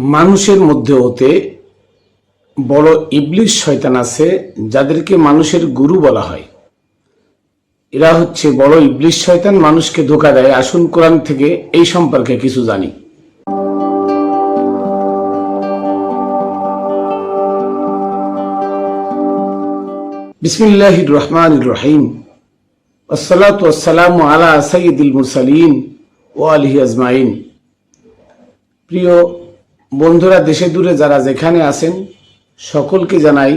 মানুষের মধ্যে হতে বড় ইবলিশ শয়তান আছে, যাদেরকে মানুষের গুরু বলা হয়। এরা হচ্ছে বড় ইবলিশ শয়তান, মানুষকে ধোকা দেয়। আসুন কোরআন থেকে এই সম্পর্কে কিছু জানি। বিসমিল্লাহির রহমান রহিম। ওয়াসসালাম আলা সঈদুল মুরসালিন ও আলহি আজমাইন। প্রিয় বন্ধুরা, দেশে দূরে যারা যেখানে আছেন, সকলকে জানাই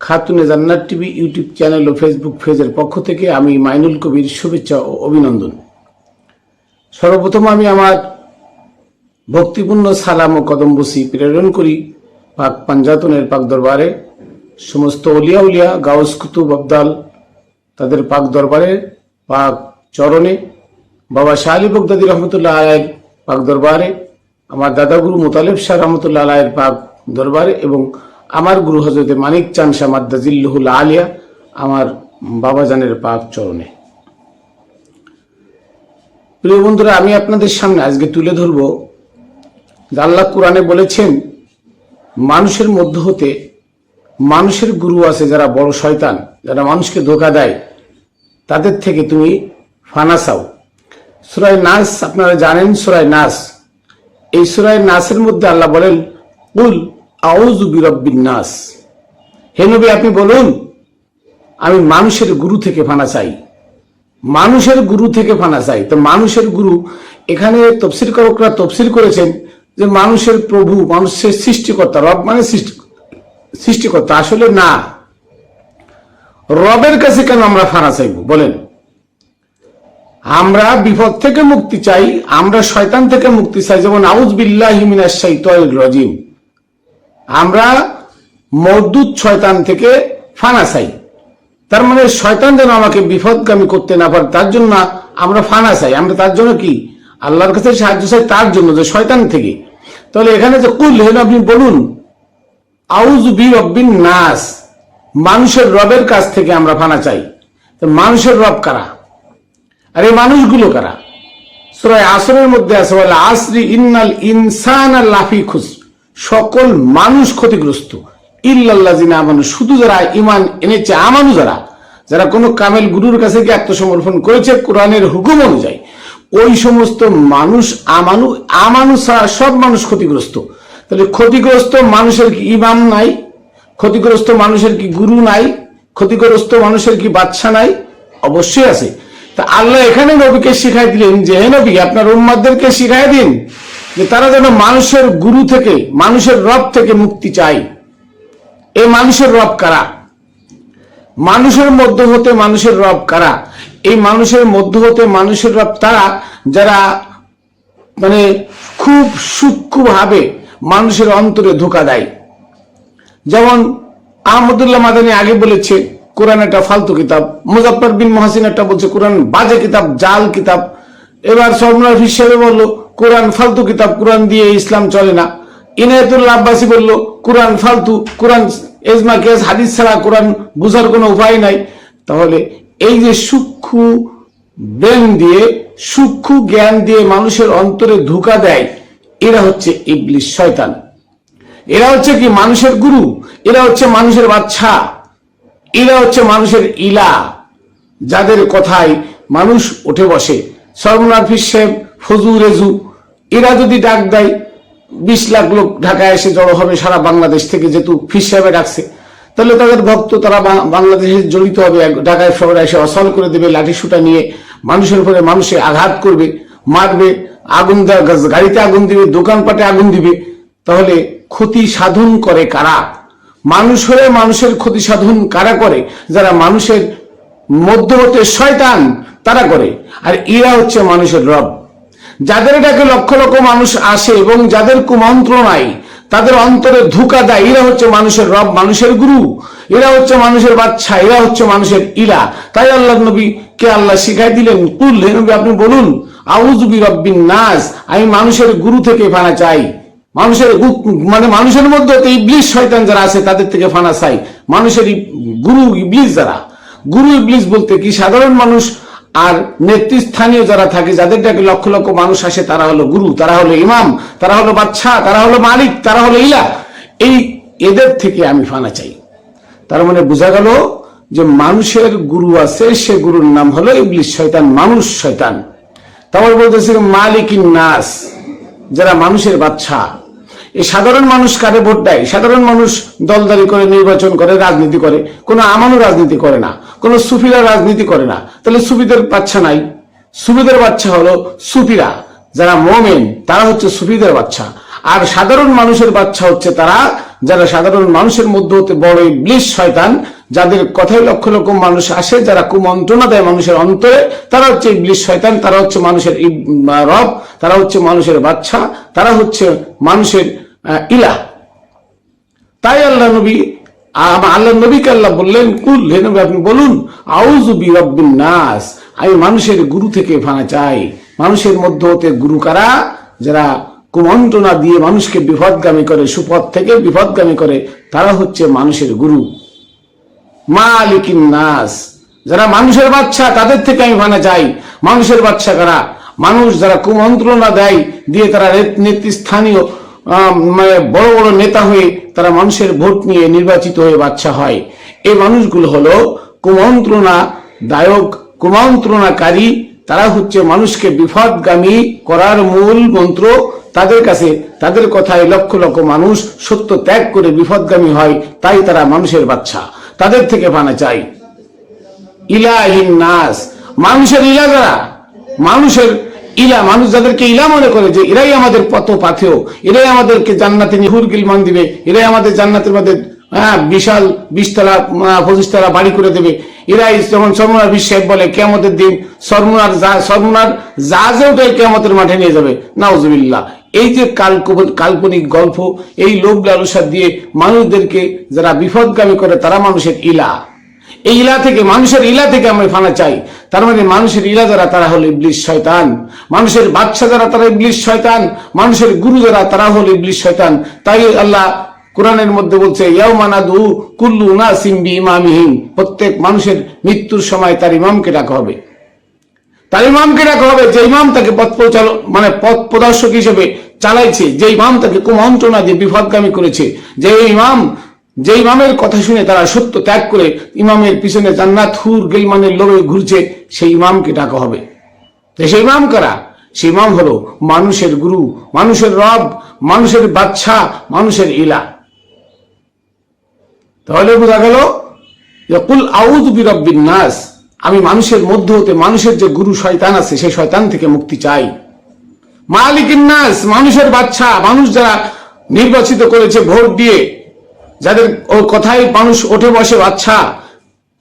Khatune Jannat TV YouTube channel ও ফেসবুক পেজের পক্ষ থেকে আমি মাইনুল কবির শুভেচ্ছা ও অভিনন্দন। সর্বপ্রথম আমি আমার ভক্তিপূর্ণ সালাম ও কদম্বসি প্রেরণ করি পাক পাঞ্জাতনের পাক দরবারে। সমস্ত অলিয়া উলিয়া, গাউস কুতুব আবদাল তাদের পাক দরবারে, পাক চরণে, বাবা শাহ আলী বগদাদি রহমতুল্লাহ আলায়ের পাক দরবারে আমার দাদাগুরু মোতালেব শাহ রহমতুল্লাহ আলায়ের পাক দরবারে এবং আমার গুরু হজরতে মানিক চান শাহ মাদ্দাজিল্লুহুল আলিয়া আমার বাবাজানের পাক চরণে। প্রিয় বন্ধুরা, আমি আপনাদের সামনে আজকে তুলে ধরব আল্লাহ কোরআনে বলেছেন, মানুষের মধ্য হতে মানুষের গুরু আছে যারা বড় শয়তান, যারা মানুষকে ধোকা দেয়, তাদের থেকে তুমি ফানা চাও। সুরায় নাস, আপনারা জানেন সুরায় নাস। এই সুরায় নাসের মধ্যে আল্লাহ বলেন, কুল আউজু বিরব্বিন নাস। হে নবী, আপনি বলুন, আমি মানুষের গুরু থেকে ফানা চাই। মানুষের গুরু থেকে ফানা চাই। তো মানুষের গুরু, এখানে তফসির করকরা তফসির করেছেন যে মানুষের প্রভু, মানুষের সৃষ্টিকর্তা, রব মানে সৃষ্টি সৃষ্টিকর্তা, আসলে না। রবের কাছে কেন আমরা ফানা চাইব? বলেন। আমরা বিপদ থেকে মুক্তি চাই, আমরা শয়তান থেকে মুক্তি চাই, যেমন আউজ রাজিম। আমরা মরদুত শয়তান থেকে ফানা চাই। তার মানে শয়তান যেন আমাকে বিপদগামী করতে না পারে, তার জন্য আমরা ফানা চাই। আমরা তার জন্য কি? আল্লাহর কাছে সাহায্য চাই তার জন্য, যে শয়তান থেকে। তাহলে এখানে যে কুল হেন আপনি বলুন আউজ বি রব্বিন নাস, মানুষের রবের কাছ থেকে আমরা ফানা চাই। মানুষের রব কারা? আর এই মানুষগুলো কারা? সুরায় আসরের মধ্যে আছে বলে আসরি ইন্নাল ইনসান লাফি খুস। সকল মানুষ ক্ষতিগ্রস্ত। মানুষ শুধু যারা ইমান এনেছে, আমানু যারা যারা কোনো কামেল গুরুর কাছে গিয়ে আত্মসমর্পণ করেছে, কোরআনের হুকুম অনুযায়ী। ওই সমস্ত মানুষ আমানু আমানু ছাড়া সব মানুষ ক্ষতিগ্রস্ত। তাহলে ক্ষতিগ্রস্ত মানুষের কি ইমাম নাই? ক্ষতিগ্রস্ত মানুষের কি গুরু নাই? ক্ষতিগ্রস্ত মানুষের কি বাচ্চা নাই? অবশ্যই আছে। তা আল্লাহ এখানে নবীকে শিখাই দিলেন যে, হে নবী, আপনার উম্মাদেরকে শিখাই দিন যে তারা যেন মানুষের গুরু থেকে, মানুষের রব থেকে মুক্তি চায়। এই মানুষের রব কারা? মানুষের মধ্য হতে মানুষের রব কারা? এই মানুষের মধ্য হতে মানুষের রব তারা যারা মানে খুব সূক্ষ্মভাবে মানুষের অন্তরে ধোকা দেয়। যেমন আহমদুল্লাহ মাদানী আগে বলেছে কোরআন একটা ফালতু কিতাব মুজাফর বিন মহাসিন একটা বলছে, কোরআন বাজে কিতাব, জাল কিতাব। এবার সরমনার হিসেবে বলল, কোরআন ফালতু কিতাব, কোরআন দিয়ে ইসলাম চলে না। ইনায়তুল্লাহ আব্বাসী বলল, কোরআন ফালতু, কোরআন এজমা কেস, হাদিস ছাড়া কোরআন বুঝার কোনো উপায় নাই। তাহলে এই যে সূক্ষ্ম ব্রেন দিয়ে, সূক্ষ্ম জ্ঞান দিয়ে মানুষের অন্তরে ধোকা দেয়, এরা হচ্ছে ইবলিশ শয়তান। এরা হচ্ছে কি? মানুষের গুরু। এরা হচ্ছে মানুষের বাচ্চা এরা হচ্ছে মানুষের ইলা, যাদের কথায় মানুষ উঠে বসে। সরমনার ফিসেব ফজু রেজু এরা যদি ডাক দেয়, বিশ লাখ লোক ঢাকায় এসে জড়ো হবে সারা বাংলাদেশ থেকে যেহেতু ফিস সাহেবে ডাকছে, তাহলে তাদের ভক্ত তারা বাংলাদেশে জড়িত হবে ঢাকায় শহরে এসে অসল করে দেবে, লাঠি সুটা নিয়ে মানুষের উপরে মানুষে আঘাত করবে, মারবে, আগুন গাড়িতে আগুন দিবে, দোকানপাটে আগুন দিবে, তাহলে ক্ষতি সাধন করে কারা? মানুষ হয়ে মানুষের ক্ষতি সাধন কারা করে? যারা মানুষের মধ্যবর্তী শয়তান, তারা করে। আর এরা হচ্ছে মানুষের রব। যাদের ডাকে লক্ষ লক্ষ মানুষ আসে এবং যাদের কুমন্ত্রণায়, তাদের অন্তরে ধোকা দেয়, এরা হচ্ছে মানুষের রব, মানুষের গুরু। এরা হচ্ছে মানুষের বাচ্চা, এরা হচ্ছে মানুষের ইলা। তাই আল্লাহ নবী কে আল্লাহ শিখাই দিলেন? কুল, হে নবী, আপনি বলুন আউজুবি রব্বিন নাস, আমি মানুষের গুরু থেকে ফানা চাই। মানুষের মানে মানুষের মধ্যে তো ইবলিশ শয়তান যারা আছে, তাদের থেকে ফানা চাই। মানুষের গুরু ইবলিশ যারা। গুরু ইবলিশ বলতে কি? সাধারণ মানুষ আর নেতৃস্থানীয় যারা থাকে, যাদের ডাকে লক্ষ লক্ষ মানুষ আসে, তারা হলো গুরু, তারা হলো ইমাম, তারা হলো বাচ্চা তারা হলো মালিক, তারা হলো ইলা এই এদের থেকে আমি ফানা চাই। তার মানে বোঝা গেল যে মানুষের গুরু আছে, সে গুরুর নাম হলো ইবলিশ শয়তান, মানুষ শয়তান। তারপর বলতেছে মালিক নাস, যারা মানুষের বাচ্চা এই সাধারণ মানুষ কারে ভোট দেয়? সাধারণ মানুষ দলদারি করে, নির্বাচন করে, রাজনীতি করে। কোনো আমানও রাজনীতি করে না। কোনো সুফিরা রাজনীতি করে না। তাহলে সুফিদের বাচ্চা নাই। সুফিদের বাচ্চা হলো সুফিরা। যারা মোমেন, তারা হচ্ছে সুফিদের বাচ্চা। আর সাধারণ মানুষের বাচ্চা হচ্ছে তারা, যারা সাধারণ মানুষের মধ্যে হতে বড় ইবলিশ শয়তান, যাদের কথায় লক্ষ লক্ষ মানুষ আসে, যারা কুমন্ত্রণা দেয় মানুষের অন্তরে, তারা হচ্ছে ইবলিশ শয়তান, তারা হচ্ছে মানুষের রব, তারা হচ্ছে মানুষের বাচ্চা, তারা হচ্ছে মানুষের ইলা তাই আল্লাহ নবী আল্লাহ নবীকে আল্লাহ বললেন, কুল, হে নবী, আপনি বলুন, আউযু বি রব্বিন নাস। আমি মানুষের গুরু থেকে ফানা চাই। মানুষের মধ্য হতে গুরু কারা? যারা কুমন্ত্রণা দিয়ে মানুষকে বিপদগামী করে, সুপথ থেকে বিপদগামী করে, তারা হচ্ছে মানুষের গুরু। মা মালিকিন নাস। যারা মানুষের বাচ্চা তাদের থেকে আমি মানা চাই। মানুষের বাচ্চা কারা? মানুষ যারা কুমন্ত্রণা দেয়, দিয়ে তারা নেতৃস্থানীয় মানে বড় বড় নেতা হয়ে তারা মানুষের ভোট নিয়ে নির্বাচিত হয়ে বাচ্চা হয়। এই মানুষগুলো হলো কুমন্ত্রণা দায়ক, কুমন্ত্রণাকারী। তারা হচ্ছে মানুষকে বিপদগামী করার মূল মন্ত্র। তাদের কাছে, তাদের কথায় লক্ষ লক্ষ মানুষ সত্য ত্যাগ করে বিপদগামী হয়, তাই তারা মানুষের বাচ্চা তাদের থেকে পানা চাই। ইলাহিন নাস। মানুষের ইলা মানুষের ইলা, মানুষ যাদেরকে ইলা মনে করে যে এরাই আমাদের পথ পাথেও এরাই আমাদেরকে জান্নাতে নিহুর গিলমান দিবে, এরাই আমাদের জান্নাতের মধ্যে হ্যাঁ বিশাল বিশতলা পঁচিশতলা বাড়ি করে দেবে। এরাই যেমন সর্বনার বিশ্বাস বলে কেমতের দিন সর্বনার যা- সর্বনার জাহাজে উঠে কেমতের মাঠে নিয়ে যাবে। নাউজুবিল্লাহ। এই যে কাল্প- কাল্পনিক গল্প, এই লোভ লালসা দিয়ে মানুষদেরকে যারা বিপদগামী করে, তারা মানুষের ইলা। এই ইলা থেকে, মানুষের ইলা থেকে আমরা ফানা চাই। তার মানে মানুষের ইলা যারা তারা হলো ইবলিশ শয়তান। মানুষের বাচ্চা যারা তারা ইবলিশ শয়তান। মানুষের গুরু যারা তারা হলো ইবলিশ শয়তান। তাই আল্লাহ কোরআনের মধ্যে বলছে ইয়াউমানাদু কুল্লু না সিম্বি ইমামিহীন প্রত্যেক মানুষের মৃত্যুর সময় তার ইমামকে ডাকা হবে। তার ইমামকে ডাকা হবে, যে ইমাম তাকে পথ পরিচালক মানে পথ প্রদর্শক হিসেবে চালাইছে, যে ইমাম তাকে কুমন্ত্রণা দিয়ে বিপদগামী করেছে। যে ইমাম যে ইমামের কথা শুনে তারা সত্য ত্যাগ করে ইমামের পিছনে জান্নাত হুর গেলমানের লোভে ঘুরছে, সেই ইমামকে ডাকা হবে। সেই ইমাম কারা? সেই ইমাম হলো মানুষের গুরু, মানুষের রব, মানুষের বাচ্চা মানুষের ইলা। তাহলে বোঝা গেল কুল আউদ বিরব্বিন নাস, আমি মানুষের মধ্য হতে মানুষের যে গুরু শয়তান আছে সেই শয়তান থেকে মুক্তি চাই। মালিকিন নাস, মানুষের বাচ্চা মানুষ যারা নির্বাচিত করেছে ভোট দিয়ে যাদের ও কথাই মানুষ ওঠে বসে বাচ্চা,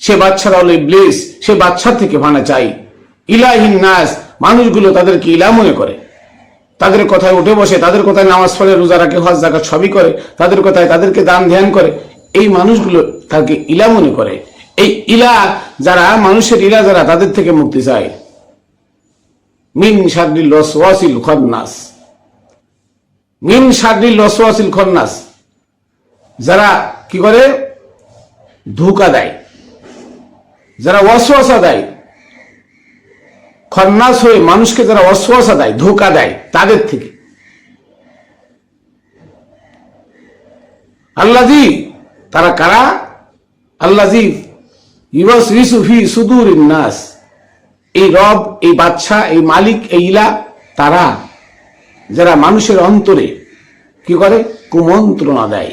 সে বাচ্চারা হলো ইবলিস, সে বাচ্চা থেকে ভানা চাই। ইলাহিন নাস, মানুষগুলো তাদেরকে ইলা মনে করে। তাদের কথায় উঠে বসে, তাদের কথায় নামাজ পড়ে, রোজা রাখে, হজ জাকাত সবই করে, তাদের কথায় তাদেরকে দান ধ্যান করে, এই মানুষগুলো তাকে ইলা মনে করে। এই ইলা যারা, মানুষের ইলা যারা, তাদের থেকে মুক্তি চায়। মিন শারদিল লসওয়াসিল খন্নাস। মিন শারদিল লসওয়াসিল খন্নাস। যারা কি করে? ধোকা দেয়। যারা ওয়াসওয়াসা দেয়। খন্নাস হয়ে মানুষকে যারা অশ্বাসা দেয়, ধোকা দেয় তাদের থেকে। আল্লাজি তারা কারা? আল্লাজি ইউস ইসুফি এই রব, এই বাদশা এই মালিক, এই ইলা তারা। যারা মানুষের অন্তরে কি করে? কুমন্ত্রণা দেয়।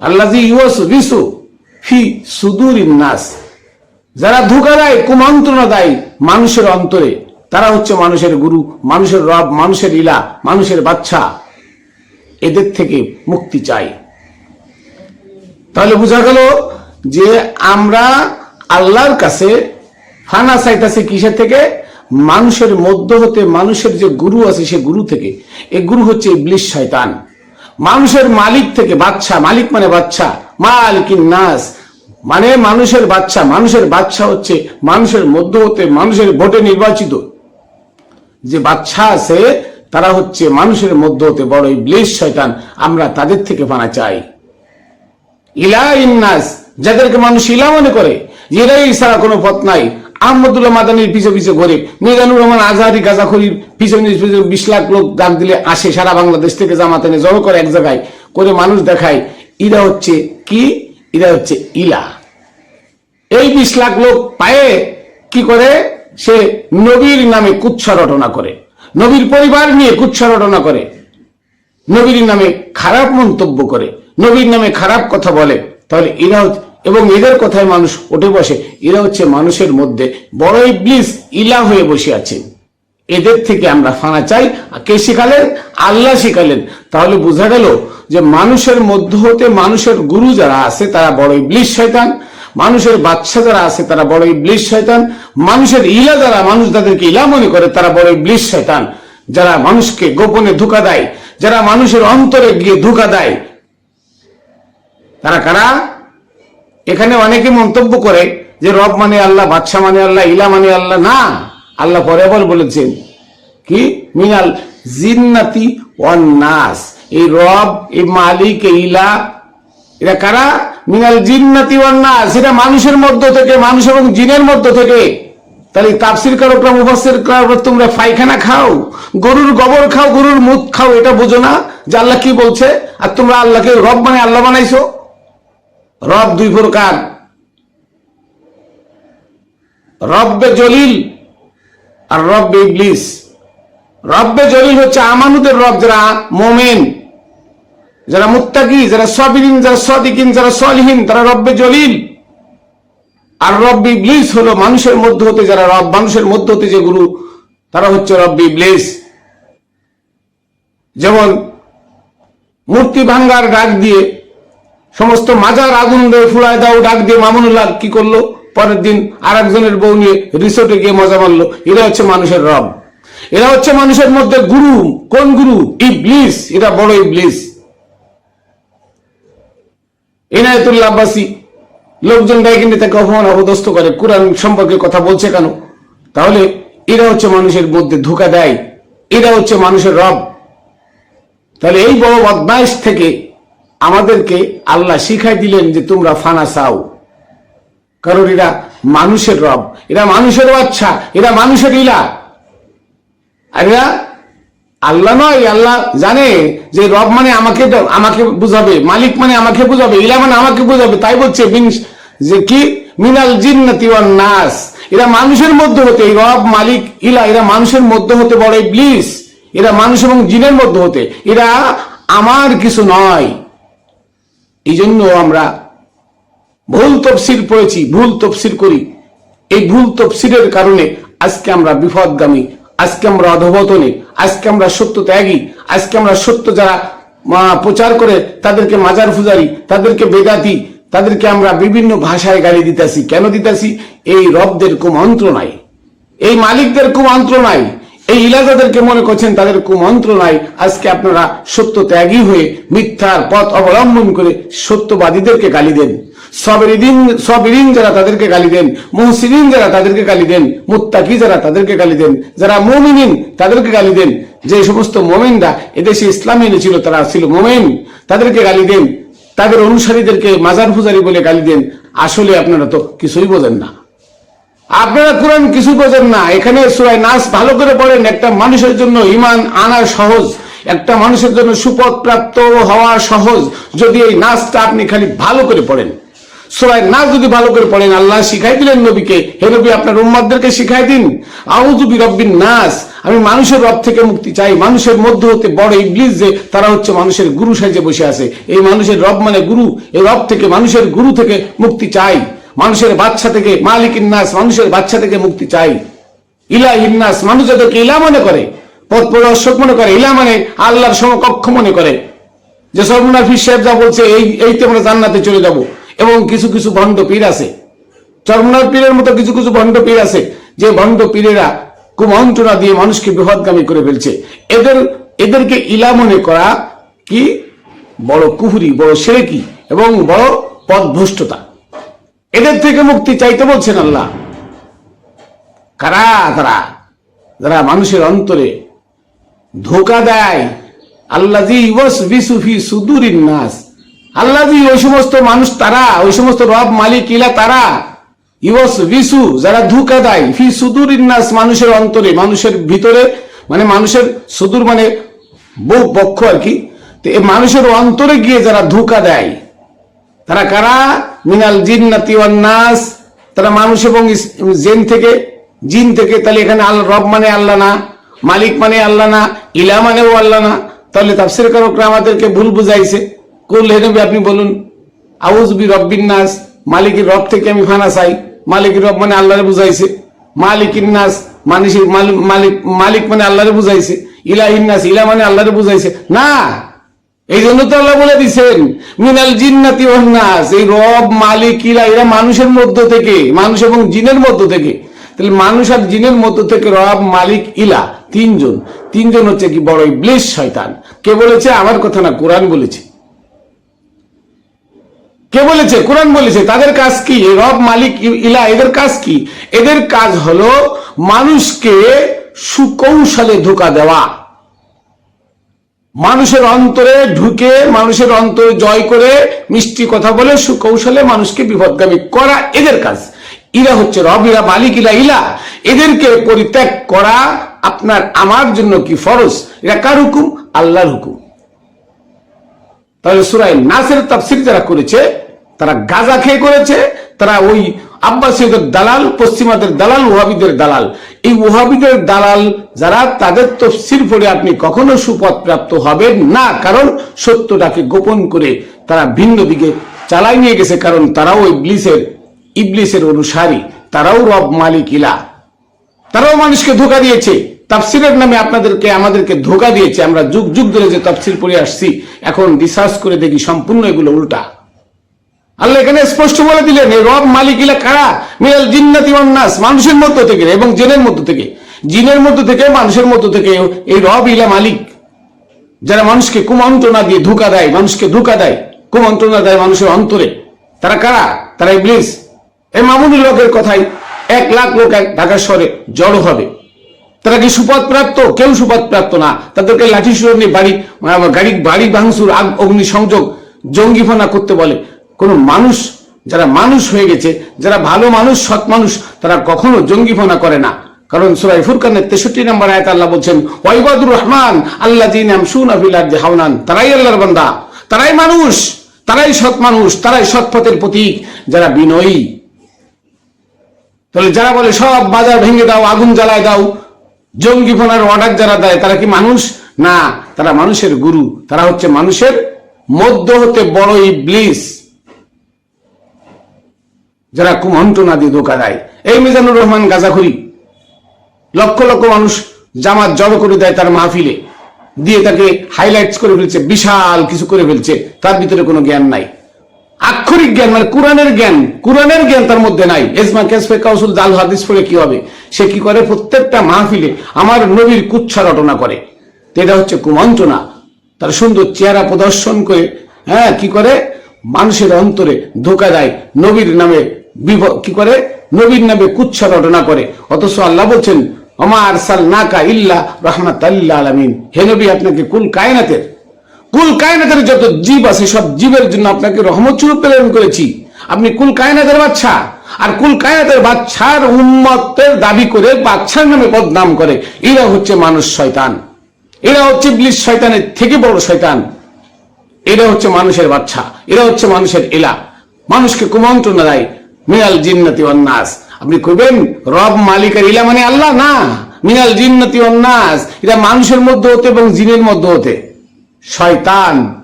আল্লাজি ইউস রিসু ফি সুদূর নাস। যারা ধোকা দেয়, কুমন্ত্রণা দেয় মানুষের অন্তরে, তারা হচ্ছে মানুষের গুরু, মানুষের রব, মানুষের ইলা, মানুষের বাচ্চা। এদের থেকে মুক্তি চাই। তাহলে বোঝা গেল যে আমরা আল্লাহর কাছে ফানা চাইতেছি কিসের থেকে? মানুষের মধ্য হতে মানুষের যে গুরু আছে সে গুরু থেকে। এই গুরু হচ্ছে ইবলিশ শয়তান। মানুষের মালিক থেকে বাচ্চা, মালিক মানে বাচ্চা, মালিকিন নাস মানে মানুষের বাচ্চা মানুষের বাচ্চা হচ্ছে মানুষের মধ্য হতে মানুষের ভোটে নির্বাচিত। যে বাচ্চা আছে, তারা হচ্ছে মানুষের মধ্য হতে বড় ইবলিশ শয়তান, আমরা তাদের থেকে পানা চাই। ইলা ইন্নাস যাদেরকে মানুষ ইলা মনে করে, এরাই ছাড়া কোনো পথ নাই। আহমদুল্লাহ মাদানির পিছে পিছে ঘরে মিজানুর রহমান আজহারি গাজাখরির পিছনে পিছনে বিশ লাখ লোক ডাক দিলে আসে সারা বাংলাদেশ থেকে জামাত এনে, জড়ো করে এক জায়গায় করে মানুষ দেখায়, ইরা হচ্ছে কি? ইরা হচ্ছে ইলা। এই বিশ লাখ লোক পায়ে কি করে? সে নবীর নামে কুচ্ছা রটনা করে, নবীর পরিবার নিয়ে কুচ্ছা রটনা করে, নবীর নামে খারাপ মন্তব্য করে, নবীর নামে খারাপ কথা বলে। তাহলে এরা হচ্ছে- এবং এদের কথায় মানুষ উঠে বসে। এরা হচ্ছে মানুষের মধ্যে বড় ইবলিস, ইলা হয়ে বসে আছে। এদের থেকে আমরা ফানা চাই। কে শিখালেন? আল্লাহ শিখালেন। তাহলে বোঝা গেল যে মানুষের মধ্য হতে মানুষের গুরু যারা আছে, তারা বড় ইবলিস শয়তান। মানুষের বাচ্চা যারা আছে, তারা বড় ইবলিস শয়তান। মানুষের ইলা যারা মানুষ তাদেরকে ইলা মনে করে, তারা বড় ইবলিস শয়তান। যারা মানুষকে গোপনে ধোকা দেয়, যারা মানুষের অন্তরে গিয়ে ধোকা দেয়, তারা কারা? এখানে অনেকে মন্তব্য করে যে রব মানে আল্লাহ বাদশা মানে আল্লাহ, ইলা মানে আল্লাহ। না, আল্লাহ পরে আবার বলেছেন কি? মিনাল জিন্নাতি ওয়ান নাস। এই রব, এই মালিক, এই ইলা, এরা কারা? মিনাল জিন্নাতি ওয়ান নাস। এটা মানুষের মধ্য থেকে, মানুষ এবং জিনের মধ্য থেকে। তাহলে তাফসির কারকরা মুফাসসির কারকরা তোমরা পায়খানা খাও, গরুর গোবর খাও, গরুর মুখ খাও, এটা বুঝো না যে আল্লাহ কি বলছে। আর তোমরা আল্লাহকে রব মানে আল্লাহ বানাইছো। রব দুই প্রকার। রব্বে জলিল আর রব্বে ইবলিস। রব্বে জলিল হচ্ছে আমানুদের রব যারা মোমেন, যারা মুত্তাকি, যারা সবিরিন, যারা সদিকিন, যারা সলিহীন, তারা রব্বে জলিল। আর রব্বি ইবলিস হলো মানুষের মধ্য হতে যারা রব, মানুষের মধ্য হতে যে গুরু, তারা হচ্ছে রব্বি ইবলিস। যেমন মূর্তি ভাঙ্গার ডাক দিয়ে সমস্ত মাজার আগুন দিয়ে ফুলায় দাও, ডাক দিয়ে মামুনুল্লাহ কি করল? পরের দিন আর একজনের বউ নিয়ে রিসোর্টে গিয়ে মজা মারলো। এরা হচ্ছে মানুষের রব। এরা হচ্ছে মানুষের মধ্যে গুরু। কোন গুরু? ইবলিস। এরা বড় ইবলিস। এনায়তুল্লাহ আব্বাসী। লোকজন ডাইকে নিয়ে তাকে অপমান অপদস্থ করে। কোরআন সম্পর্কে কথা বলছে কেন? তাহলে এরা হচ্ছে মানুষের মধ্যে ধোকা দেয়। এরা হচ্ছে মানুষের রব। তাহলে এই বড় বদমাইশ থেকে আমাদেরকে আল্লাহ শিখাই দিলেন যে তোমরা ফানা চাও। কারণ এরা মানুষের রব, এরা মানুষের বাচ্চা, এরা মানুষের ইলা। আর এরা আল্লাহ নয়, আল্লাহ জানে যে রব মানে আমাকে আমাকে বুঝাবে, মালিক মানে আমাকে বুঝাবে, ইলা মানে আমাকে বুঝাবে। তাই বলছে যে কি? মিনাল ওয়ান নাস। এরা মানুষের মধ্যে হতে, এই রব, মালিক, ইলা, এরা মানুষের মধ্যে হতে বড় ইবলিস। এরা মানুষ এবং জিনের মধ্যে হতে। এরা আমার কিছু নয়। এই জন্য আমরা ভুল তফসির পড়েছি, ভুল তফসির করি। এই ভুল তফসিরের কারণে আজকে আমরা বিপদগামী, আজকে আমরা অধবতনে আজকে আমরা সত্য ত্যাগী আজকে আমরা সত্য যারা প্রচার করে তাদেরকে মাজার ফুজারি তাদেরকে বেদাতি, তাদেরকে আমরা বিভিন্ন ভাষায় গালি দিতেছি। কেন দিতেছি? এই রবদের কুমন্ত্র নাই। এই মালিকদের কুমন্ত্র নাই। এই ইলাজাদেরকে মনে করছেন তাদের কুমন্ত্র নাই। আজকে আপনারা সত্য ত্যাগী হয়ে মিথ্যার পথ অবলম্বন করে সত্যবাদীদেরকে গালি দেন। যারা তাদেরকে গালি দেন যারা তাদেরকে গালি দেন, মুত্তাকি যারা তাদেরকে গালি দেন, যারা মুমিনিন তাদেরকে গালি দেন, যে সমস্ত মোমেনরা এদেশে ইসলাম এনেছিল, তারা ছিল মোমেন, তাদেরকে গালি দেন, তাদের অনুসারীদেরকে মাজার ফুজারি বলে গালি দেন। আসলে আপনারা তো কিছুই বোঝেন না। আপনারা কোরআন কিছু বোঝেন না। এখানে সুরায় নাচ ভালো করে পড়েন, একটা মানুষের জন্য ইমান আনা সহজ, একটা মানুষের জন্য সুপথ প্রাপ্ত হওয়া সহজ। যদি এই নাচটা আপনি খালি ভালো করে পড়েন সুরায় নাচ যদি ভালো করে পড়েন, আল্লাহ শিখাই দিলেন নবীকে, হে নবী আপনার উম্মাদদেরকে শিখাই দিন। আউযু রব্বিন নাস, আমি মানুষের রব থেকে মুক্তি চাই, মানুষের মধ্য হতে বড় ইবলিস যে, তারা হচ্ছে মানুষের গুরু সাজে বসে আছে। এই মানুষের রব মানে গুরু এই রব থেকে, মানুষের গুরু থেকে মুক্তি চাই। মানুষের বাচ্চা থেকে মালিক ইন্নাস মানুষের বাচ্চা থেকে মুক্তি চাই। ইলা ইন্নাস মানুষ যাদেরকে ইলা মনে করে পথ মনে করে, ইলা মানে আল্লাহর সমকক্ষ মনে করে। যে সর্বনাথ সাহেব যা বলছে, এই, এইতে আমরা জান্নাতে চলে যাব এবং কিছু কিছু ভণ্ড পীর আছে। চরমনাথ পীরের মতো কিছু কিছু ভণ্ড পীর আছে, যে ভণ্ড পীরেরা কুমন্ত্রণা দিয়ে মানুষকে বিপদগামী করে ফেলছে। এদের, এদেরকে ইলা মনে করা কি? বড় কুহুরি, বড় সেরেকি এবং বড় পদভ্রষ্টতা এদের থেকে মুক্তি চাইতে বলছেন আল্লাহ। কারা? তারা। যারা মানুষের অন্তরে ধোকা দেয়। বিসুফি সুদুরিন নাস। আল্লাজি ওই সমস্ত মানুষ তারা, ওই সমস্ত রব মালিক ইলা তারা। ইউস বিসু যারা ধোকা দেয়, ফি সুদূর ইন্নাস মানুষের অন্তরে, মানুষের ভিতরে মানে মানুষের সুদূর মানে বহু পক্ষ আর কি। মানুষের অন্তরে গিয়ে যারা ধোকা দেয়, তারা কারা? মিনাল জিন্নাতি ওয়ান নাস। তারা মানুষ এবং জেন থেকে, জিন থেকে, তাহলে এখানে আল রব মানে আল্লাহ না, মালিক মানে আল্লাহ না, ইলা মানেও আল্লাহ না। তাহলে তাফসির কারকরা আমাদেরকে ভুল বুঝাইছে। কুল হেনবি আপনি বলুন আউজ বি রব্বিন নাস মালিকের রব থেকে আমি ফানা চাই। মালিকের রব মানে আল্লাহরে বুঝাইছে। মালিকিন নাস, মানুষের মালিক মালিক মালিক মানে আল্লাহরে বুঝাইছে। ইলাহিন নাস, ইলা মানে আল্লাহরে বুঝাইছে। না! এই জন্য তো আল্লাহ বলে দিছেন, মিনাল জিন্নাতি ওয়ান নাস, এই রব, মালিক, ইলা, এরা মানুষের মধ্য থেকে, মানুষ এবং জিনের মধ্য থেকে। তাহলে মানুষ আর জিনের মধ্য থেকে রব, মালিক, ইলা, তিনজন। তিনজন হচ্ছে কি বড় ইবলিস, শয়তান। কে বলেছে? আমার কথা না, কোরআন বলেছে। কে বলেছে? কোরআন বলেছে। তাদের কাজ কি? রব, মালিক, ইলা, এদের কাজ কি? এদের কাজ হলো মানুষকে সুকৌশলে ধোকা দেওয়া। মানুষের অন্তরে ঢুকে, মানুষের অন্তরে জয় করে মিষ্টি কথা বলে, সুকৌশলে মানুষকে বিপদগামী করা, এদের কাজ। ইরা হচ্ছে রব ইরা মালিক ইলা ইলা এদেরকে পরিত্যাগ করা আপনার, আমার জন্য কি ফরজ? এটা কার হুকুম? আল্লাহর হুকুম। তাহলে সুরাই নাসের তাফসির যারা করেছে, তারা গাজা খেয়ে করেছে তারা ওই আব্বাসীদের দালাল, পশ্চিমাদের দালাল, ওহাবিদের দালাল। এই ওহাবিদের দালাল যারা, তাদের তফসির পড়ে আপনি কখনো সুপথ প্রাপ্ত হবেন না, কারণ সত্যটাকে গোপন করে তারা ভিন্ন দিকে চালাই নিয়ে গেছে, কারণ তারাও ইবলিসের ইবলিসের অনুসারী। তারাও রব মালিক ইলা। তারাও মানুষকে ধোকা দিয়েছে। তাফসিরের নামে আপনাদেরকে, আমাদেরকে ধোকা দিয়েছে। আমরা যুগ যুগ ধরে যে তাফসির পড়ে আসছি, এখন রিসার্চ করে দেখি সম্পূর্ণ এগুলো উল্টা। আল্লাহ এখানে স্পষ্ট বলে দিলেন রব মালিক ইলা কারা? মিনাল জিন্নাতি নাস, মানুষের মধ্য থেকে এবং জেনের মধ্য থেকে। জিনের মধ্য থেকে, মানুষের মধ্য থেকে এই রব ইলা মালিক। যারা মানুষকে কুমন্ত্রণা দিয়ে ধোকা দেয়, মানুষকে ধোকা দেয়, কুমন্ত্রণা দেয় মানুষের অন্তরে। তারা কারা? তারা ইবলিস। এই মামুনি লোকের কথাই এক লাখ লোক এক ঢাকা শহরে জড়ো হবে। তারা কি সুপথ প্রাপ্ত? কেউ সুপথ প্রাপ্ত না। তাদেরকে লাঠি সুর নিয়ে বাড়ি গাড়ি, বাড়ি ভাঙচুর, আগ অগ্নি সংযোগ জঙ্গিফানা করতে বলে। কোন মানুষ, যারা মানুষ হয়ে গেছে, যারা ভালো মানুষ, সৎ মানুষ, তারা কখনো জঙ্গিফানা করে না। কারণ সুরাই ফুরকানের তেষট্টি নম্বর আয়াত আল্লাহ বলছেন, ওয়াইবাদুর রহমান আল্লাহ দিন হাওনান। তারাই আল্লাহর বান্দা, তারাই মানুষ, তারাই সৎ মানুষ, তারাই সৎ পথের প্রতীক, যারা বিনয়ী। তাহলে যারা বলে, সব বাজার ভেঙে দাও, আগুন জ্বালায় দাও জঙ্গি ফোনার অর্ডার যারা দেয়, তারা কি মানুষ? না, তারা মানুষের গুরু, তারা হচ্ছে মানুষের মধ্য হতে বড় ইবলিস। যারা কুমন্ত্রণা দিয়ে ধোকা দেয়। এই মিজানুর রহমান গাজাখুরি। লক্ষ লক্ষ মানুষ জামাত জড়ো করে দেয় তার মাহফিলে। দিয়ে তাকে হাইলাইটস করে ফেলছে, বিশাল কিছু করে ফেলছে। তার ভিতরে কোনো জ্ঞান নাই। আক্ষরিক জ্ঞান মানে কোরআনের জ্ঞান। কোরআনের জ্ঞান তার মধ্যে নাই। এজমা কেসফে কাউসুল জাল হাদিস পড়ে কি হবে? সে কি করে? প্রত্যেকটা মাহফিলে আমার নবীর কুচ্ছা রটনা করে। এটা হচ্ছে কুমন্ত্রণা। তার সুন্দর চেহারা প্রদর্শন করে হ্যাঁ কি করে? মানুষের অন্তরে ধোকা দেয় নবীর নামে কি করে? নবীর নামে কুচ্ছা রটনা করে। অথচ আল্লাহ বলছেন অমা আরসাল নাকা ইল্লা রহমাত আলামিন হে নবী, আপনাকে কুল কায়নাতের কুল কায়নাতের যত জীব আছে, সব জীবের জন্য আপনাকে রহমত স্বরূপ প্রেরণ করেছি। আপনি কুল কায়নাতের বাচ্চা আর কুল কায়নাতের বাচ্চার উম্মতের দাবি করে বাচ্চার নামে বদনাম করে। এরা হচ্ছে মানুষ শয়তান। এরা হচ্ছে ইবলিস শয়তানের থেকে বড় শয়তান। এরা হচ্ছে মানুষের বাচ্চা এরা হচ্ছে মানুষের এলা। মানুষকে কুমন্ত্রণা দেয়। মিনাল জিন্নাতি নাস। আপনি কইবেন রব মালিকের ইলা মানে আল্লাহ না? মিনাল জিন্নাতি নাস। এটা মানুষের মধ্যে হতে এবং জিনের মধ্যে হতে। শয়তান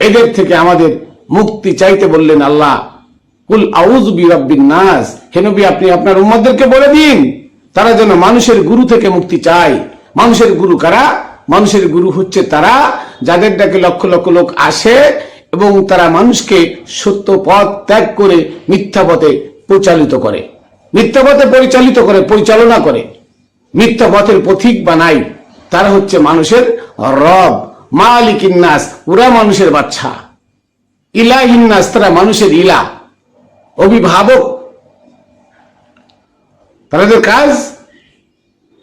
এদের থেকে আমাদের মুক্তি চাইতে বললেন আল্লাহ, কুল আউজ বি রব্বিন নাস। হে নবী, আপনি আপনার উম্মতদেরকে বলে দিন। তারা যেন মানুষের গুরু থেকে মুক্তি চায়। মানুষের গুরু কারা? মানুষের গুরু হচ্ছে তারা। যাদের ডাকে লক্ষ লক্ষ লোক আসে এবং তারা মানুষকে সত্য পথ ত্যাগ করে মিথ্যা পথে পরিচালিত করে। মিথ্যা পথে পরিচালিত করে, পরিচালনা করে। মিথ্যা পথের পথিক বানাই তারা হচ্ছে মানুষের রব। মালিক ইন্নাস ওরা মানুষের বাচ্চা। ইলা ইন্নাস তারা মানুষের ইলা। অভিভাবক। তাদের কাজ?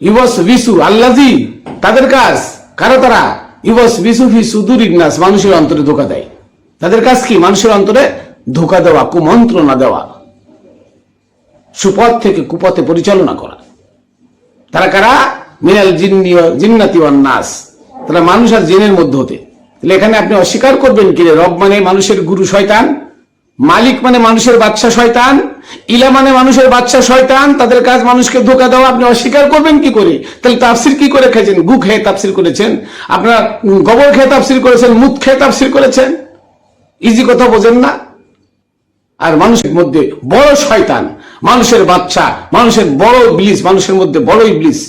ইবস বিসু আল্লাজি তাদের কাজ? কারও তারা? ইবস বিসু ফি সুদুর ইন্নাস মানুষের অন্তরে ধোকা দেয়। তাদের কাজ কি? মানুষের অন্তরে ধোকা দেওয়া, কুমন্ত্রণা দেওয়া, সুপথ থেকে কুপথে পরিচালনা করা। তারা কারা? মিনাল জিন্নাতি নাস। তারা মানুষ আর জিনের মধ্যে হতে। তাহলে এখানে আপনি অস্বীকার করবেন কি? রব মানে মানুষের গুরু শয়তান, মালিক মানে মানুষের বাচ্চা শয়তান, ইলা মানে মানুষের বাচ্চা শয়তান, তাদের কাজ মানুষকে ধোকা দেওয়া, আপনি অস্বীকার করবেন কি করে? তাহলে তাফসির কি করে খেয়েছেন? গু খেয়ে তাফসির করেছেন? আপনার গোবর খেয়ে তাফসির করেছেন? মুখ খেয়ে তাফসির করেছেন? ইজি কথা বোঝেন না? আর মানুষের মধ্যে বড় শয়তান, মানুষের বাচ্চা, মানুষের বড় ইবলিস, মানুষের মধ্যে বড় ইবলিস,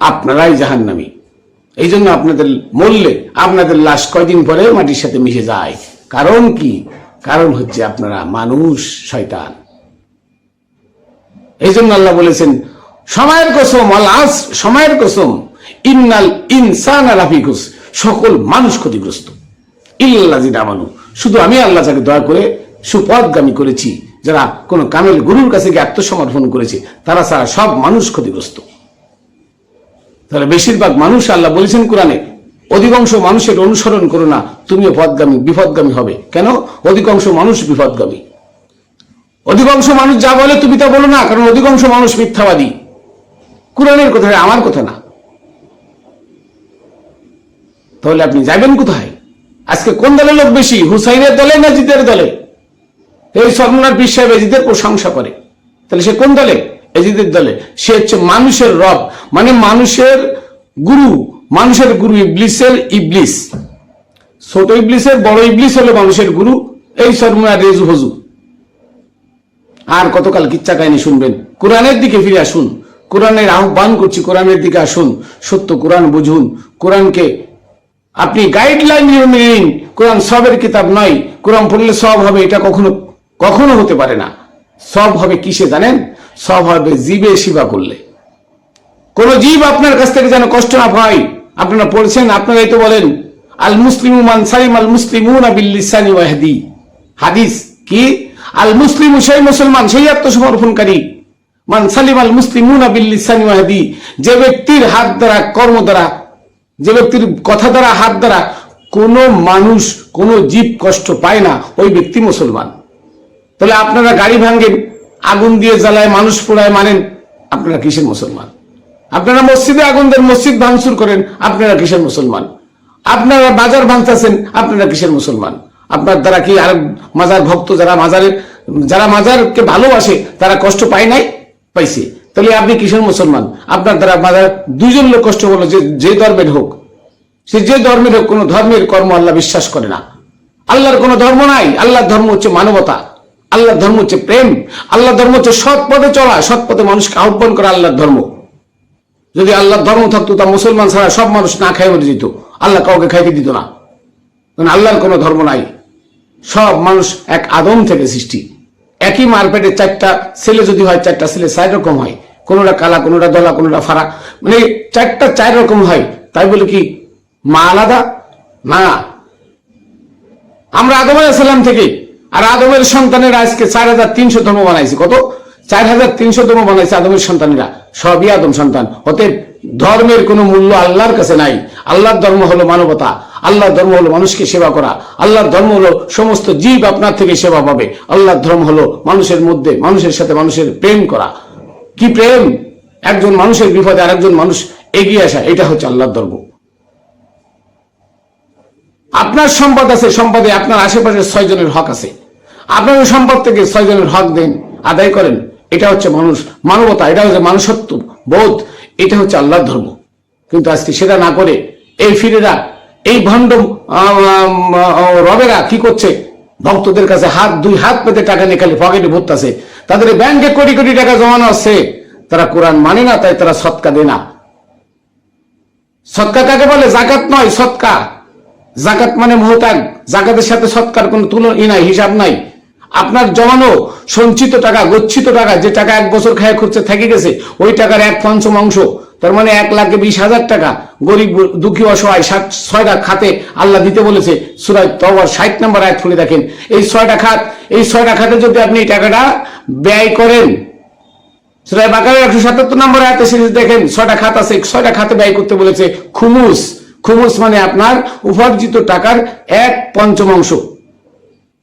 আপনারাই জাহান্নামী। এই জন্য আপনাদের মরলে আপনাদের লাশ কয়দিন পরে মাটির সাথে মিশে যায়। কারণ কি? কারণ হচ্ছে আপনারা মানুষ, শয়তান। এই জন্য আল্লাহ বলেছেন, সময়ের কসম আল্লাহ সময়ের কসম, ইন্নাল ইনসান রাফিকুস সকল মানুষ ক্ষতিগ্রস্ত। ইল্লাহ জিনামানু শুধু আমি আল্লাহ যাকে দয়া করে সুপথগামী করেছি, যারা কোন কামেল গুরুর কাছে গিয়ে আত্মসমর্পণ করেছে, তারা ছাড়া সব মানুষ ক্ষতিগ্রস্ত। তাহলে বেশিরভাগ মানুষ আল্লাহ বলেছেন কোরআনে, অধিকাংশ মানুষের অনুসরণ করো না, তুমিও পদগামী বিপদগামী হবে। কেন? অধিকাংশ মানুষ বিপদগামী অধিকাংশ মানুষ যা বলে তুমি তা বলো না, কারণ অধিকাংশ মানুষ মিথ্যাবাদী। কোরআনের কথা আমার কথা না। তাহলে আপনি যাবেন কোথায়? আজকে কোন দলের লোক বেশি? হুসাইনের দলে না জিদের দলে? এই সর্বনার পীর সাহেব এজিদের প্রশংসা করে। তাহলে সে কোন দলে? এজিদের দলে। সে হচ্ছে মানুষের রব। মানে মানুষের গুরু। মানুষের গুরু ইবলিসের ইবলিস। ছোট ইবলিসের বড় ইবলিস হলো মানুষের গুরু। এই সর্বনার রেজু হজু। আর কতকাল কিচ্ছা কাহিনী শুনবেন? কোরআনের দিকে ফিরে আসুন। কোরআনের আহ্বান করছি। কোরআনের দিকে আসুন। সত্য কোরআন বুঝুন। কোরআনকে আপনি গাইডলাইন নিন, কোরআন সবের কিতাব নয়, কোরআন পড়লে সব হবে, এটা কখনো কখনো হতে পারে না। সব হবে কিসে জানেন? সব হবে জীবে সেবা করলে। কোন জীব আপনার কাছ থেকে যেন কষ্ট না পায়। আপনারা পড়ছেন, আপনারাই তো বলেন আল মুসলিমু মান সালিম আল মুসলিমুনা বিল লিসানি ওয়াহদি। হাদিস কি? আল মুসলিম সেই মুসলমান, সেই আত্মসমর্পণকারী। মান সালিম আল মুসলিমুনা বিল লিসানি ওয়াহদি। যে ব্যক্তির হাত দ্বারা, কর্ম দ্বারা যে ব্যক্তির কথা দ্বারা, হাত দ্বারা কোনো মানুষ, কোনো জীব কষ্ট পায় না, ওই ব্যক্তি মুসলমান। তাহলে আপনারা গাড়ি ভাঙ্গেন আগুন দিয়ে জ্বালায়, মানুষ পোড়ায় মানেন আপনারা কিসের মুসলমান? আপনারা মসজিদে আগুন দেন, মসজিদ ভাঙচুর করেন, আপনারা কিসের মুসলমান? আপনারা বাজার ভাঙতেছেন, আপনারা কিসের মুসলমান? আপনার দ্বারা কি আর মাজার ভক্ত যারা মাজারের যারা মাজারকে ভালোবাসে, তারা কষ্ট পায় নাই? পাইছে। তাহলে আপনি কিসের মুসলমান? আপনার দ্বারা মাজার দুজন লোক কষ্ট হলো যে যে ধর্মের হোক। সে যে ধর্মের হোক, কোনো ধর্মের কর্ম আল্লাহ বিশ্বাস করে না। আল্লাহর কোনো ধর্ম নাই। আল্লাহর ধর্ম হচ্ছে মানবতা। আল্লাহর ধর্ম হচ্ছে প্রেম। আল্লাহর ধর্ম হচ্ছে সৎ পথে চলা। সৎ পথে মানুষকে আহ্বান করা আল্লাহর ধর্ম। যদি আল্লাহর ধর্ম থাকতো, তা মুসলমান ছাড়া সব মানুষ না খাই মরে যেত। আল্লাহ কাউকে খাইতে দিত না। কারণ আল্লাহর কোনো ধর্ম নাই। সব মানুষ এক আদম থেকে সৃষ্টি। একই মারপেটে চারটা ছেলে যদি হয়, চারটা ছেলে চার রকম হয়। কোনোটা কালা, কোনোটা দলা কোনোটা ফারা মানে চারটা চার রকম হয়। তাই বলে কি, মা আলাদা না আমরা আদম আলাইসাল্লাম থেকে, আর আদমের সন্তানেরা আজকে চার হাজার তিনশো তম বানাইছে। কত? চার হাজার তিনশো তম বানাইছে আদমের সন্তানেরা। সবই আদম সন্তান। অতএব ধর্মের কোনো মূল্য আল্লাহর কাছে নাই। আল্লাহর ধর্ম হলো মানবতা। আল্লাহর ধর্ম হলো মানুষকে সেবা করা। আল্লাহর ধর্ম হলো সমস্ত জীব আপনার থেকে সেবা পাবে। আল্লাহর ধর্ম হলো মানুষের মধ্যে, মানুষের সাথে মানুষের প্রেম করা। কি প্রেম? একজন মানুষের বিপদে আরেকজন মানুষ এগিয়ে আসা, এটা হচ্ছে আল্লাহর ধর্ম আপনার সম্পদ আছে, সম্পদে আপনার আশেপাশে ছয় জনের হক আছে। আপনার সম্পদ থেকে ছয় জনের হক দেন, আদায় করেন, এটা হচ্ছে মানুষ, মানবতা, এটা হচ্ছে মানুষত্ব, বোধ, এটা হচ্ছে আল্লাহর ধর্ম। কিন্তু আজকে সেটা না করে এই ফিরেরা, এই ভণ্ড রবেরা কি করছে? ভক্তদের কাছে হাত, দুই হাত পেতে টাকা নিয়ে খালি পকেটে ভরতেছে। তাদের ব্যাংকে কোটি কোটি টাকা জমানো আছে। তারা কোরআন মানে না, তাই তারা সৎকা দেয় না। সৎকা কাকে বলে? জাকাত নয়, সৎকা। জাকাত মানে মোহতাগ জাকাতের সাথে সৎকার কোনো তুলনা নাই, হিসাব নাই। আপনার জমানো সঞ্চিত টাকা, গচ্ছিত টাকা, যে টাকা এক বছর খায় খুঁজছে থেকে গেছে, ওই টাকার এক পঞ্চম অংশ, তার মানে এক লাখ বিশ হাজার টাকা গরিব, দুঃখী, অসহায় সাত ছয়টা খাতে আল্লাহ দিতে বলেছে। সুরাজ তবর ষাট নম্বর এক খুলে দেখেন। এই ছয়টা খাত, এই ছয়টা খাতে যদি আপনি এই টাকাটা ব্যয় করেন, সুরায় বাকারের একশো সাতাত্তর নম্বর আয়াতে সিরিজ দেখেন, ছয়টা খাত আছে, ছয়টা খাতে ব্যয় করতে বলেছে খুমুস। খুমুস মানে আপনার উপার্জিত টাকার এক পঞ্চমাংশ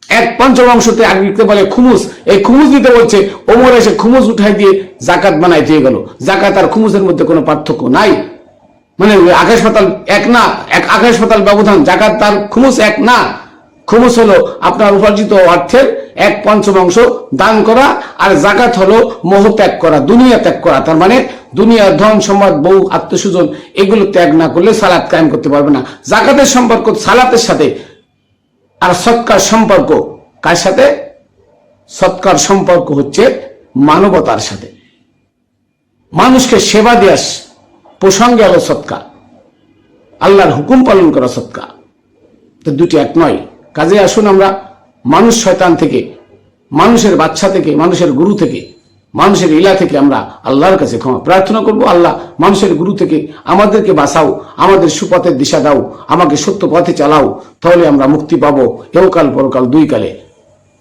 এক পঞ্চমাংশতে আগে বলে খুমুস এই খুমুস দিতে বলছে, ওমর এসে খুমুস উঠাই দিয়ে জাকাত বানাই দিয়ে গেল। জাকাত আর খুমুসের মধ্যে কোনো পার্থক্য নাই। মানে আকাশ পাতাল এক না, এক আকাশ পাতাল ব্যবধান, জাকাত তার খুমুস এক না। খুমুস হলো আপনার উপার্জিত অর্থের এক পঞ্চমাংশ দান করা, আর জাকাত হলো মোহ ত্যাগ করা, দুনিয়া ত্যাগ করা। তার মানে দুনিয়ার ধন, সম্পদ, বউ আত্মসুজন এগুলো ত্যাগ না করলে সালাত কায়েম করতে পারবে না। জাকাতের সম্পর্ক সালাতের সাথে। আর সৎকার সম্পর্ক কার সাথে? সৎকার সম্পর্ক হচ্ছে মানবতার সাথে। মানুষকে সেবা দেওয়া প্রসঙ্গে হলো সৎকার। আল্লাহর হুকুম পালন করা সৎকার। তো দুটি এক নয়। কাজে আসুন আমরা মানুষ শয়তান থেকে, মানুষের বাচ্চা থেকে, মানুষের গুরু থেকে মানুষের ইলা থেকে আমরা আল্লাহর কাছে ক্ষমা প্রার্থনা করব। আল্লাহ মানুষের গুরু থেকে আমাদেরকে বাঁচাও, আমাদের সুপথের দিশা দাও, আমাকে সত্য পথে চালাও, তাহলে আমরা মুক্তি পাবো এহকাল পরকাল দুই কালে।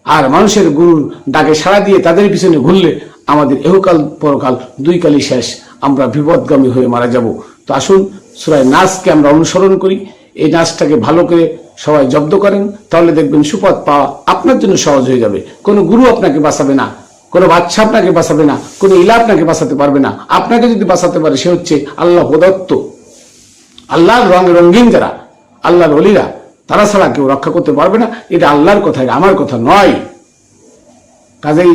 আর মানুষের গুরুর ডাকে সাড়া দিয়ে তাদের পিছনে ঘুরলে আমাদের এহকাল পরকাল দুই কালই শেষ, আমরা বিপদগামী হয়ে মারা যাব। তো আসুন, সুরায় নাচকে আমরা অনুসরণ করি। এই নাচটাকে ভালো করে সবাই জব্দ করেন, তাহলে দেখবেন সুপথ পাওয়া আপনার জন্য সহজ হয়ে যাবে। কোনো গুরু আপনাকে বাঁচাবে না। কোনো বাচ্চা আপনাকে বাঁচাবে না, কোনো ইলা আপনাকে বাঁচাতে পারবে না। আপনাকে যদি বাঁচাতে পারে, সে হচ্ছে আল্লাহ প্রদত্ত। আল্লাহর রং রঙিন যারা, আল্লাহর অলিরা, তারা ছাড়া কেউ রক্ষা করতে পারবে না। এটা আল্লাহর কথা, এটা আমার কথা নয়। কাজেই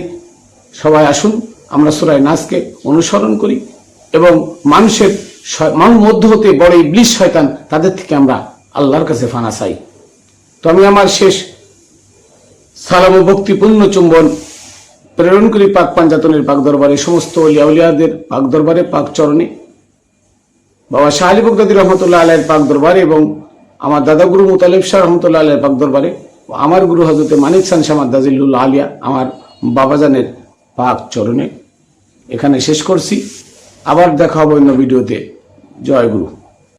সবাই আসুন, আমরা সুরায় নাচকে অনুসরণ করি এবং মানুষের মানুষ মধ্য হতে বড় ইবলিশ শয়তান তাদের থেকে আমরা আল্লাহর কাছে ফানা চাই। তো আমি আমার শেষ সালাম ভক্তিপূর্ণ চুম্বন প্রেরণ করি পাক পাঞ্জাতনের পাক দরবারে সমস্ত অলিয়াউলিয়াদের পাক দরবারে পাক চরণে। বাবা শাহ আলী বগদাদি রহমতুল্লাহ আলের পাক দরবারে এবং আমার দাদা গুরু মুতালিব শাহ রহমতুল্লাহ আলের পাক দরবারে আমার গুরু হজরতে মানিক সান শামাদ দাজিল্লুল্লাহ আলিয়া আমার বাবাজানের পাক চরণে। এখানে শেষ করছি। আবার দেখা হবে অন্য ভিডিওতে। জয় গুরু।